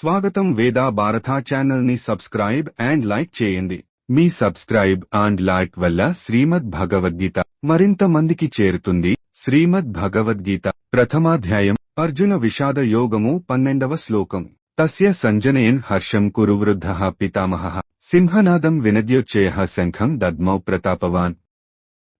స్వాగతం వేదా భారత ఛానల్ని సబ్స్క్రైబ్ అండ్ లైక్ చేయండి. మీ సబ్స్క్రైబ్ అండ్ లైక్ వల్ల శ్రీమద్ భగవద్గీత మరింత మందికి చేరుతుంది. శ్రీమద్ భగవద్గీత ప్రథమాధ్యాయం అర్జున విషాద యోగము పన్నెండవ శ్లోకం. తస్య సంజనయన్ హర్షం కురు వృద్ధ పితామహ. సింహనాదం వినద్యోచ్చయ శంఖం దద్మౌ ప్రతాపవాన్.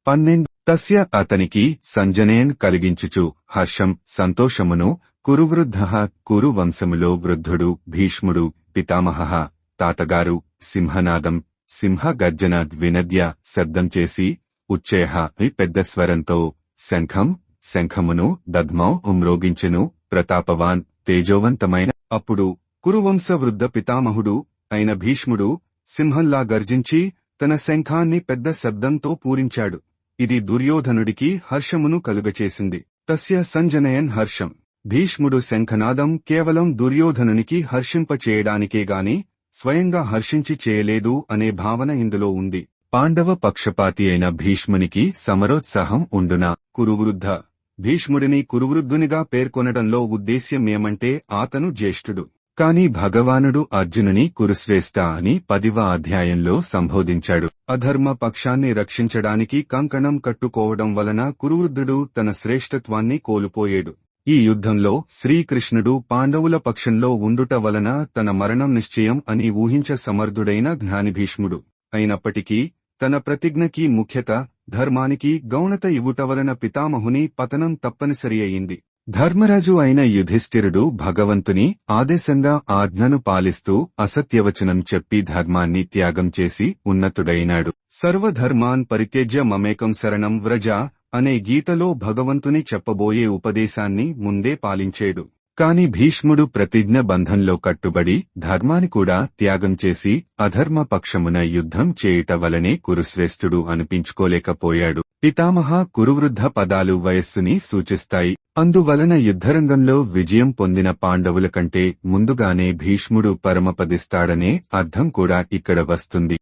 పన్నెండు. తస్య అతనికి సంజనయన్ కలిగించుచు హర్షం సంతోషమును కురువృద్ధ కురు వంశములో వృద్ధుడు భీష్ముడు పితామహ తాతగారు సింహనాదం సింహ గర్జన వినద్య శబ్దం చేసి ఉచ్చేహ పెద్ద స్వరంతో శంఖం శంఖమును దద్మౌ ఉమ్రోగించెను ప్రతాపవాన్ తేజోవంతమైన అప్పుడు కురువంశ వృద్ధ పితామహుడు అయిన భీష్ముడు సింహంలా గర్జించి తన శంఖాన్ని పెద్ద శబ్దంతో పూరించాడు. ఇది దుర్యోధనుడికి హర్షమును కలుగచేసింది. తస్య సంజనయన్ హర్షం. భీష్ముడు శంఖనాదం కేవలం దుర్యోధనునికి హర్షింపచేయడానికేగాని స్వయంగా హర్షించి చేయలేదు అనే భావన ఇందులో ఉంది. పాండవ పక్షపాతి అయిన భీష్మునికి సమరోత్సాహం ఉండునా? కురువృద్ధ. భీష్ముడిని కురువృద్ధునిగా పేర్కొనడంలో ఉద్దేశ్యమేమంటే అతను జ్యేష్ఠుడు. కాని భగవానుడు అర్జునుని కురుశ్రేష్ఠ అని పదివ అధ్యాయంలో సంబోధించాడు. అధర్మ పక్షాన్ని రక్షించడానికి కంకణం కట్టుకోవడం వలన కురువృద్ధుడు తన శ్రేష్ఠత్వాన్ని కోల్పోయేడు. ఈ యుద్ధంలో శ్రీకృష్ణుడు పాండవుల పక్షంలో ఉండుట వలన తన మరణం నిశ్చయం అని ఊహించ సమర్థుడైన జ్ఞానిభీష్ముడు. అయినప్పటికీ తన ప్రతిజ్ఞకి ముఖ్యత ధర్మానికి గౌణత ఇవ్వుట వలన పితామహుని పతనం తప్పనిసరి అయింది. ధర్మరాజు అయిన యుధిష్ఠిరుడు భగవంతుని ఆదేశంగా ఆజ్ఞను పాలిస్తూ అసత్యవచనం చెప్పి ధర్మాన్ని త్యాగం చేసి ఉన్నతుడైనాడు. సర్వధర్మాన్ పరిత్యజ్య మమేకం శరణం వ్రజ అనే గీతలో భగవంతుని చెప్పబోయే ఉపదేశాన్ని ముందే పాలించేడు. కాని భీష్ముడు ప్రతిజ్ఞ బంధంలో కట్టుబడి ధర్మాన్ని కూడా త్యాగం చేసి అధర్మ పక్షమున యుద్ధం చేయుట వలనే కురుశ్రేష్ఠుడు అనిపించుకోలేకపోయాడు. పితామహ కురువృద్ధ పదాలు వయస్సుని సూచిస్తాయి. అందువలన యుద్ధరంగంలో విజయం పొందిన పాండవుల కంటే ముందుగానే భీష్ముడు పరమపదిస్తాడనే అర్థం కూడా ఇక్కడ వస్తుంది.